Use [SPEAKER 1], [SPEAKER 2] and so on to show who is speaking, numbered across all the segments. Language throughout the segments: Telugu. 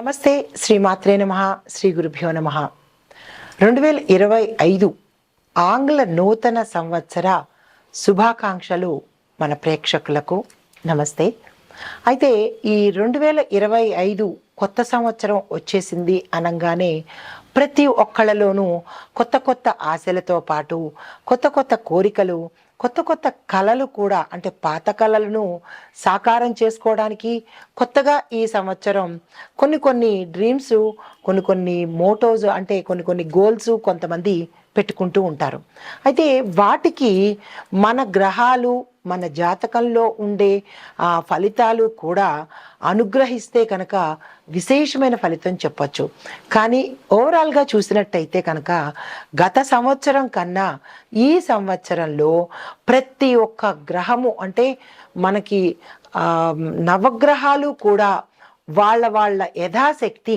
[SPEAKER 1] నమస్తే శ్రీ మాత్రే నమ శ్రీ గురుభ్యో నమ. రెండు వేల ఇరవై ఐదు ఆంగ్ల నూతన సంవత్సర శుభాకాంక్షలు మన ప్రేక్షకులకు. నమస్తే. అయితే ఈ రెండు వేల ఇరవై ఐదు కొత్త సంవత్సరం వచ్చేసింది అనగానే ప్రతి ఒక్కళ్ళలోనూ కొత్త కొత్త ఆశలతో పాటు కొత్త కొత్త కోరికలు కొత్త కొత్త కళలు కూడా అంటే పాత కళలను సాకారం చేసుకోవడానికి కొత్తగా ఈ సంవత్సరం కొన్ని కొన్ని డ్రీమ్స్ కొన్ని కొన్ని మోటోస్ అంటే కొన్ని కొన్ని గోల్స్ కొంతమంది పెట్టుకుంటూ ఉంటారు. అయితే వాటికి మన గ్రహాలు మన జాతకంలో ఉండే ఆ ఫలితాలు కూడా అనుగ్రహిస్తే కనుక విశేషమైన ఫలితం చెప్పచ్చు. కానీ ఓవరాల్గా చూసినట్టయితే కనుక గత సంవత్సరం కన్నా ఈ సంవత్సరంలో ప్రతి ఒక్క గ్రహము అంటే మనకి నవగ్రహాలు కూడా వాళ్ళ వాళ్ళ యథాశక్తి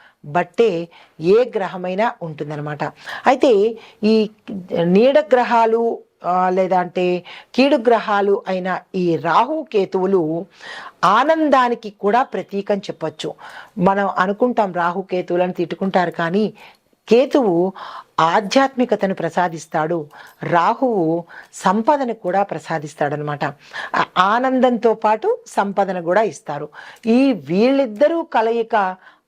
[SPEAKER 1] బట్టే ఏ గ్రహమైనా ఉంటుందన్నమాట. అయితే ఈ నీడ గ్రహాలు లేదా అంటే కీడు గ్రహాలు అయిన ఈ రాహు కేతువులు ఆనందానికి కూడా ప్రతీకం చెప్పచ్చు. మనం అనుకుంటాం రాహు కేతువులను తిట్టుకుంటారు కానీ కేతువు ఆధ్యాత్మికతను ప్రసాదిస్తాడు. రాహువు సంపదను కూడా ప్రసాదిస్తాడనమాట ఆనందంతో పాటు సంపదను కూడా ఇస్తారు. ఈ వీళ్ళిద్దరూ కలయిక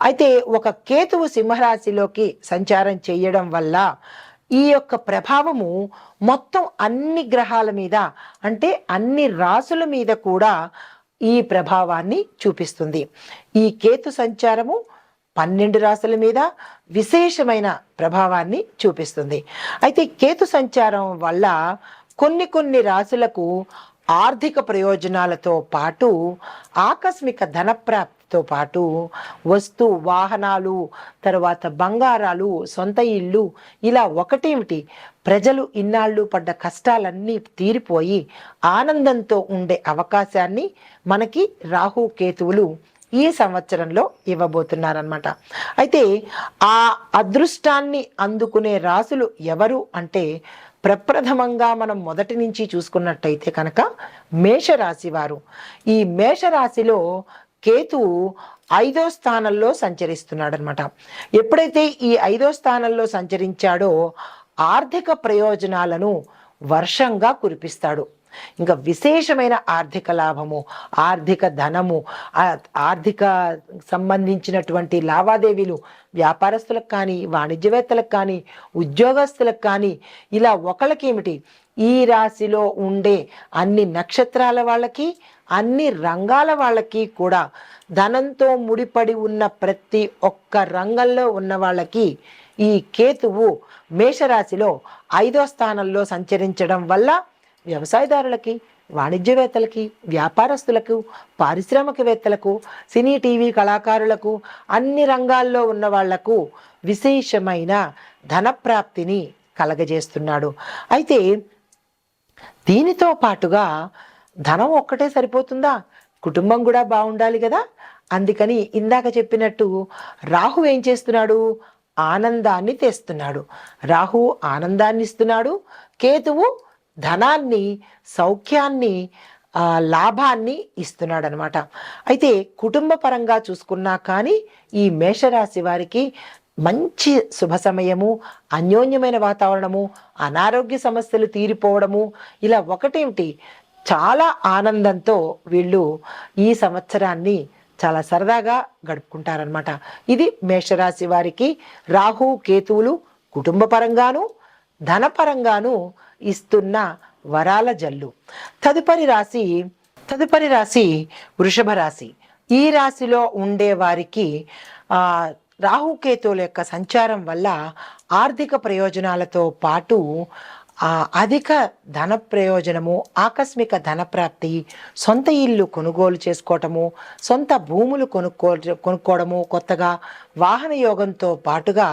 [SPEAKER 1] అయితే ఒక కేతువు సింహరాశిలోకి సంచారం చేయడం వల్ల ఈ యొక్క ప్రభావము మొత్తం అన్ని గ్రహాల మీద అంటే అన్ని రాసుల మీద కూడా ఈ ప్రభావాన్ని చూపిస్తుంది. ఈ కేతు సంచారము పన్నెండు రాశుల మీద విశేషమైన ప్రభావాన్ని చూపిస్తుంది. అయితే కేతు సంచారం వల్ల కొన్ని కొన్ని రాశులకు ఆర్థిక ప్రయోజనాలతో పాటు ఆకస్మిక ధనప్రాప్తితో పాటు వస్తు వాహనాలు తర్వాత బంగారాలు సొంత ఇల్లు ఇలా ఒకటేమిటి? ప్రజలు ఇన్నాళ్ళు పడ్డ కష్టాలన్నీ తీరిపోయి ఆనందంతో ఉండే అవకాశాన్ని మనకి రాహు కేతువులు ఈ సంవత్సరంలో ఇవ్వబోతున్నారనమాట అయితే ఆ అదృష్టాన్ని అందుకునే రాసులు ఎవరు అంటే ప్రప్రథమంగా మనం మొదటి నుంచి చూసుకున్నట్టయితే కనుక మేషరాశి వారు. ఈ మేషరాశిలో కేతువు ఐదో స్థానంలో సంచరిస్తున్నాడు అనమాట ఎప్పుడైతే ఈ ఐదో స్థానంలో సంచరించాడో ఆర్థిక ప్రయోజనాలను వర్షంగా కురిపిస్తాడు. ఇంకా విశేషమైన ఆర్థిక లాభము ఆర్థిక ధనము ఆర్థిక సంబంధించినటువంటి లావాదేవీలు వ్యాపారస్తులకు కానీ వాణిజ్యవేత్తలకు కానీ ఉద్యోగస్తులకు కానీ ఇలా ఒకళ్ళకేమిటి? ఈ రాశిలో ఉండే అన్ని నక్షత్రాల వాళ్ళకి అన్ని రంగాల వాళ్ళకి కూడా ధనంతో ముడిపడి ఉన్న ప్రతి ఒక్క రంగంలో ఉన్న వాళ్ళకి ఈ కేతువు మేషరాశిలో ఐదో స్థానంలో సంచరించడం వల్ల వ్యవసాయదారులకి వాణిజ్యవేత్తలకి వ్యాపారస్తులకు పారిశ్రామికవేత్తలకు సినీ టీవీ కళాకారులకు అన్ని రంగాల్లో ఉన్న వాళ్ళకు విశేషమైన ధనప్రాప్తిని కలగజేస్తున్నాడు. అయితే దీనితో పాటుగా ధనం ఒక్కటే సరిపోతుందా? కుటుంబం కూడా బాగుండాలి కదా? అందుకని ఇందాక చెప్పినట్టు రాహు ఏం చేస్తున్నాడు? ఆనందాన్ని తెస్తున్నాడు. రాహు ఆనందాన్ని ఇస్తున్నాడు కేతువు ధనాన్ని సౌఖ్యాన్ని లాభాన్ని ఇస్తున్నాడు అనమాట అయితే కుటుంబ పరంగా చూసుకున్నా కానీ ఈ మేషరాశి వారికి మంచి శుభ సమయము అన్యోన్యమైన వాతావరణము అనారోగ్య సమస్యలు తీరిపోవడము ఇలా ఒకటేమిటి? చాలా ఆనందంతో వీళ్ళు ఈ సంవత్సరాన్ని చాలా సరదాగా గడుపుకుంటారనమాట. ఇది మేషరాశి వారికి రాహు కేతువులు కుటుంబ పరంగాను ధనపరంగాను ఇస్తున్న వరాల జల్లు. తదుపరి రాశి తదుపరి రాశి వృషభ రాశి. ఈ రాశిలో ఉండే వారికి రాహుకేతువుల యొక్క సంచారం వల్ల ఆర్థిక ప్రయోజనాలతో పాటు ఆ, అధిక ధన ప్రయోజనము ఆకస్మిక ధన ప్రాప్తి సొంత ఇల్లు కొనుగోలు చేసుకోవటము సొంత భూములు కొనుక్కో కొనుక్కోవడము కొత్తగా వాహన యోగంతో పాటుగా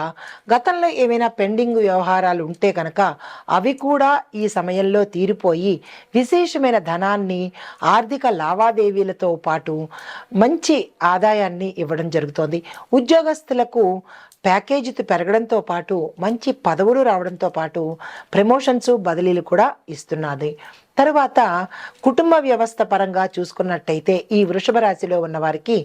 [SPEAKER 1] గతంలో ఏమైనా పెండింగ్ వ్యవహారాలు ఉంటే కనుక అవి కూడా ఈ సమయంలో తీరిపోయి విశేషమైన ధనాన్ని ఆర్థిక లావాదేవీలతో పాటు మంచి ఆదాయాన్ని ఇవ్వడం జరుగుతోంది. ఉద్యోగస్తులకు ప్యాకేజీతో పెరగడంతో పాటు మంచి పదవులు రావడంతో పాటు ప్రమోషన్స్ బదిలీలు కూడా ఇస్తున్నది. తర్వాత కుటుంబ వ్యవస్థ పరంగా చూసుకున్నట్టయితే ఈ వృషభ రాశిలో ఉన్న వారికి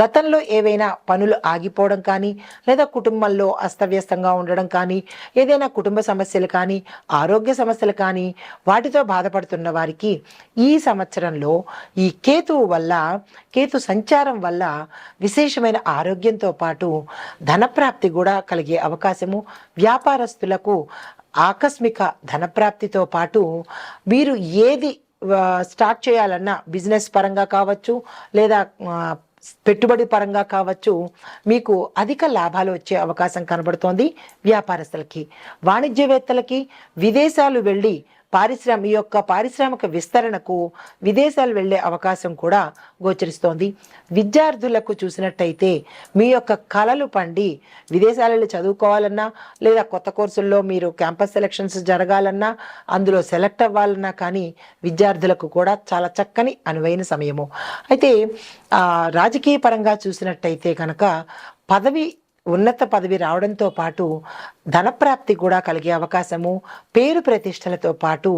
[SPEAKER 1] గతంలో ఏవైనా పనులు ఆగిపోవడం కానీ లేదా కుటుంబంలో అస్తవ్యస్తంగా ఉండడం కానీ ఏదైనా కుటుంబ సమస్యలు కానీ ఆరోగ్య సమస్యలు కానీ వాటితో బాధపడుతున్న వారికి ఈ సంవత్సరంలో ఈ కేతువు వల్ల కేతు సంచారం వల్ల విశేషమైన ఆరోగ్యంతో పాటు ధనప్రాప్తి కూడా కలిగే అవకాశము వ్యాపారస్తులకు ఆకస్మిక ధనప్రాప్తితో పాటు మీరు ఏది స్టార్ట్ చేయాలన్నా బిజినెస్ పరంగా కావచ్చు లేదా పెట్టుబడి పరంగా కావచ్చు మీకు అధిక లాభాలు వచ్చే అవకాశం కనబడుతోంది వ్యాపారస్తులకి వాణిజ్యవేత్తలకి విదేశాలు వెళ్ళి పారిశ్రామ ఈ యొక్క పారిశ్రామిక విస్తరణకు విదేశాలు వెళ్ళే అవకాశం కూడా గోచరిస్తోంది. విద్యార్థులకు చూసినట్టయితే మీ యొక్క కళలు పండి విదేశాలలో చదువుకోవాలన్నా లేదా కొత్త కోర్సుల్లో మీరు క్యాంపస్ సెలక్షన్స్ జరగాలన్నా అందులో సెలెక్ట్ అవ్వాలన్నా కానీ విద్యార్థులకు కూడా చాలా చక్కని అనువైన సమయము. అయితే రాజకీయ పరంగా చూసినట్టయితే కనుక పదవి ఉన్నత పదవి రావడంతో పాటు ధనప్రాప్తి కూడా కలిగే అవకాశము పేరు ప్రతిష్టలతో పాటు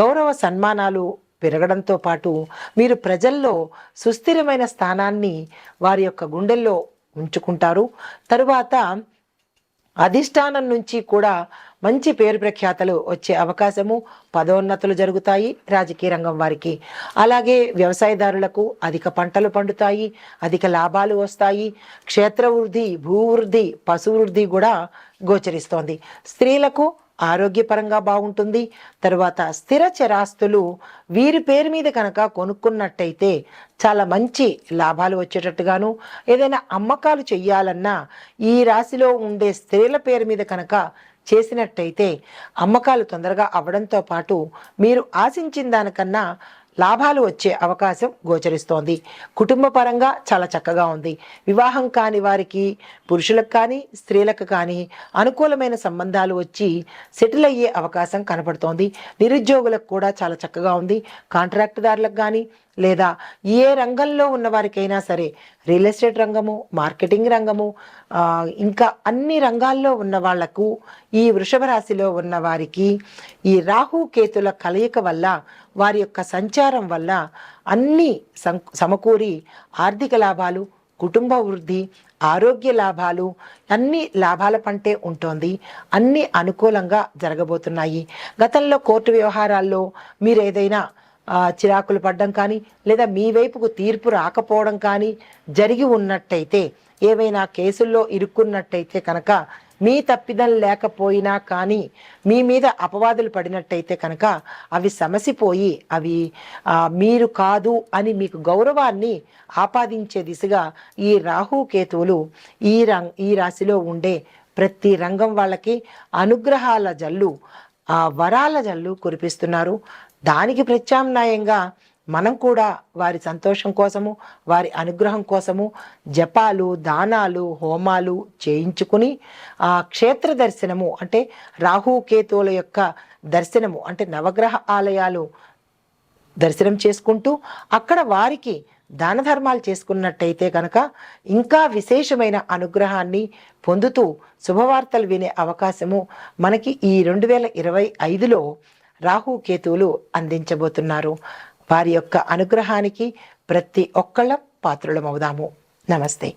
[SPEAKER 1] గౌరవ సన్మానాలు పెరగడంతో పాటు మీరు ప్రజల్లో సుస్థిరమైన స్థానాన్ని వారి యొక్క గుండెల్లో ఉంచుకుంటారు. తరువాత అధిష్టానం నుంచి కూడా మంచి పేరు ప్రఖ్యాతలు వచ్చే అవకాశము పదోన్నతులు జరుగుతాయి రాజకీయ రంగం వారికి. అలాగే వ్యవసాయదారులకు అధిక పంటలు పండుతాయి అధిక లాభాలు వస్తాయి క్షేత్ర వృద్ధి భూ వృద్ధి పశు వృద్ధి కూడా గోచరిస్తోంది. స్త్రీలకు ఆరోగ్యపరంగా బాగుంటుంది. తర్వాత స్థిర చరాస్తులు వీరి పేరు మీద కనుక కొనుక్కున్నట్టయితే చాలా మంచి లాభాలు వచ్చేటట్టుగాను ఏదైనా అమ్మకాలు చెయ్యాలన్నా ఈ రాశిలో ఉండే స్త్రీల పేరు మీద కనుక చేసినట్టయితే అమ్మకాలు తొందరగా అవ్వడంతో పాటు మీరు ఆశించిన దానికన్నా లాభాలు వచ్చే అవకాశం గోచరిస్తోంది. కుటుంబ పరంగా చాలా చక్కగా ఉంది. వివాహం కాని వారికి పురుషులకు కానీ స్త్రీలకు కానీ అనుకూలమైన సంబంధాలు వచ్చి సెటిల్ అయ్యే అవకాశం కనపడుతోంది. నిరుద్యోగులకు కూడా చాలా చక్కగా ఉంది. కాంట్రాక్టుదారులకు కానీ లేదా ఏ రంగంలో ఉన్న వారికైనా సరే రియల్ ఎస్టేట్ రంగము మార్కెటింగ్ రంగము ఇంకా అన్ని రంగాల్లో ఉన్న వాళ్ళకు ఈ వృషభ రాశిలో ఉన్న వారికి ఈ రాహు కేతుల కలయిక వల్ల వారి యొక్క సంచారం వల్ల అన్ని సం సమకూరి ఆర్థిక లాభాలు కుటుంబ వృద్ధి ఆరోగ్య లాభాలు అన్ని లాభాల పంటే ఉంటుంది. అన్ని అనుకూలంగా జరగబోతున్నాయి. గతంలో కోర్టు వ్యవహారాల్లో మీరు ఏదైనా చిరాకులు పడడం కానీ లేదా మీ వైపుకు తీర్పు రాకపోవడం కానీ జరిగి ఉన్నట్టయితే ఏవైనా కేసుల్లో ఇరుక్కున్నట్టయితే కనుక మీ తప్పిదం లేకపోయినా కానీ మీ మీద అపవాదులు పడినట్టయితే కనుక అవి సమసిపోయి అవి మీరు కాదు అని మీకు గౌరవాన్ని ఆపాదించే దిశగా ఈ రాహు కేతువులు ఈ రం ఈ రాశిలో ఉండే ప్రతి రంగం వాళ్ళకి అనుగ్రహాల జల్లు ఆ వరాల జల్లు కురిపిస్తున్నారు. దానికి ప్రత్యామ్నాయంగా మనం కూడా వారి సంతోషం కోసము వారి అనుగ్రహం కోసము జపాలు దానాలు హోమాలు చేయించుకుని ఆ క్షేత్ర దర్శనము అంటే రాహు కేతువుల యొక్క దర్శనము అంటే నవగ్రహ ఆలయాలు దర్శనం చేసుకుంటూ అక్కడ వారికి దాన ధర్మాలు చేసుకున్నట్టయితే కనుక ఇంకా విశేషమైన అనుగ్రహాన్ని పొందుతూ శుభవార్తలు వినే అవకాశము మనకి ఈ రెండు వేల ఇరవై ఐదులో రాహు కేతువులు అందించబోతున్నారు. వారి యొక్క అనుగ్రహానికి ప్రతి ఒక్కళ్ళ పాత్రులమవుదాము. నమస్తే.